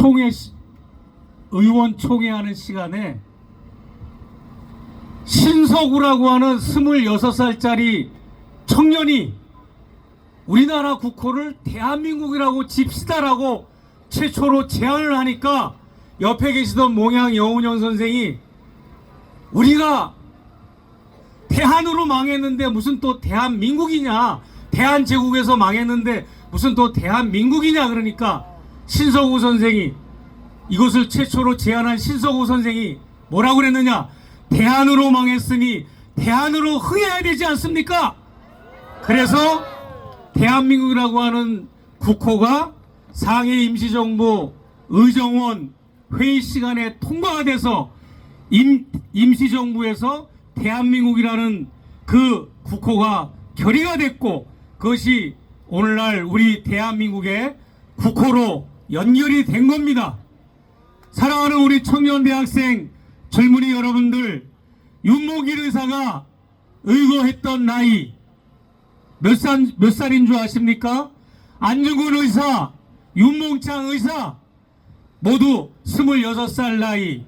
총회 시- 의원 총회 하는 시간에 신석우라고 하는 26살짜리 청년이 우리나라 국호를 대한민국이라고 집시다라고 최초로 제안을 하니까 옆에 계시던 몽양 여운영 선생이 우리가 대한으로 망했는데 무슨 또 대한민국이냐 대한제국에서 망했는데 무슨 또 대한민국이냐 그러니까 신석우 선생이 이것을 최초로 제안한 신석우 선생이 뭐라고 그랬느냐? 대한으로 망했으니 대한으로 흥해야 되지 않습니까? 그래서 대한민국이라고 하는 국호가 상해 임시정부 의정원 회의 시간에 통과가 돼서 임, 임시정부에서 대한민국이라는 그 국호가 결의가 됐고 그것이 오늘날 우리 대한민국의 국호로 연결이 된 겁니다. 사랑하는 우리 청년 대학생 젊은이 여러분들 윤목일 의사가 의거했던 나이 몇, 살, 몇 살인 줄 아십니까? 안중근 의사, 윤몽창 의사 모두 26살 나이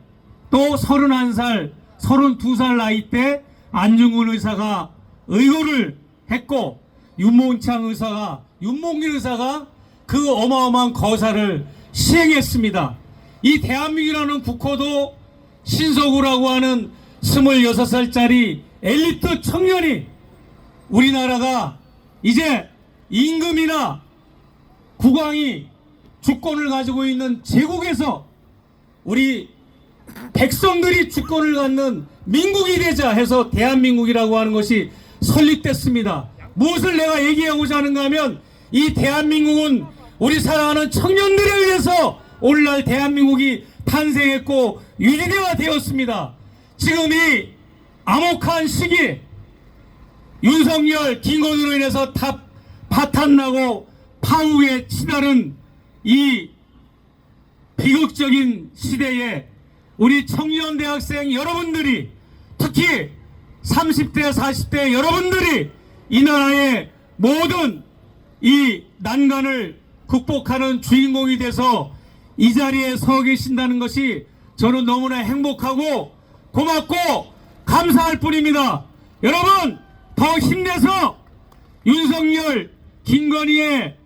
또 31살, 32살 나이 때 안중근 의사가 의거를 했고 윤몽창 의사가 윤몽길 의사가 그 어마어마한 거사를 시행했습니다. 이 대한민국이라는 국호도 신석우라고 하는 26살짜리 엘리트 청년이 우리나라가 이제 임금이나 국왕이 주권을 가지고 있는 제국에서 우리 백성들이 주권을 갖는 민국이 되자 해서 대한민국이라고 하는 것이 설립됐습니다. 무엇을 내가 얘기하고자 하는가 하면 이 대한민국은 우리 사랑하는 청년들에 의해서 오늘날 대한민국이 탄생했고 유지대가 되었습니다. 지금 이 암흑한 시기 윤석열, 김건희로 인해서 다 파탄나고 파국에 치달은 이 비극적인 시대에 우리 청년 대학생 여러분들이 특히 30대, 40대 여러분들이 이 나라의 모든 이 난관을 극복하는 주인공이 돼서 이 자리에 서 계신다는 것이 저는 너무나 행복하고 고맙고 감사할 뿐입니다. 여러분 더 힘내서 윤석열, 김건희의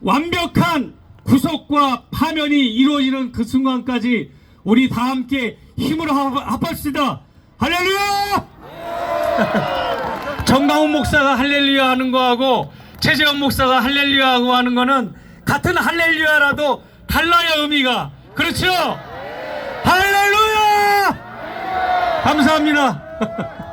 완벽한 구속과 파면이 이루어지는 그 순간까지 우리 다 함께 합- 합합시다. 할렐루야! 정강훈 목사가 할렐루야 하는 거하고 최재형 목사가 할렐루야 하고 하는 거는 같은 할렐루야라도 달라요 의미가 그렇죠? 할렐루야! 감사합니다.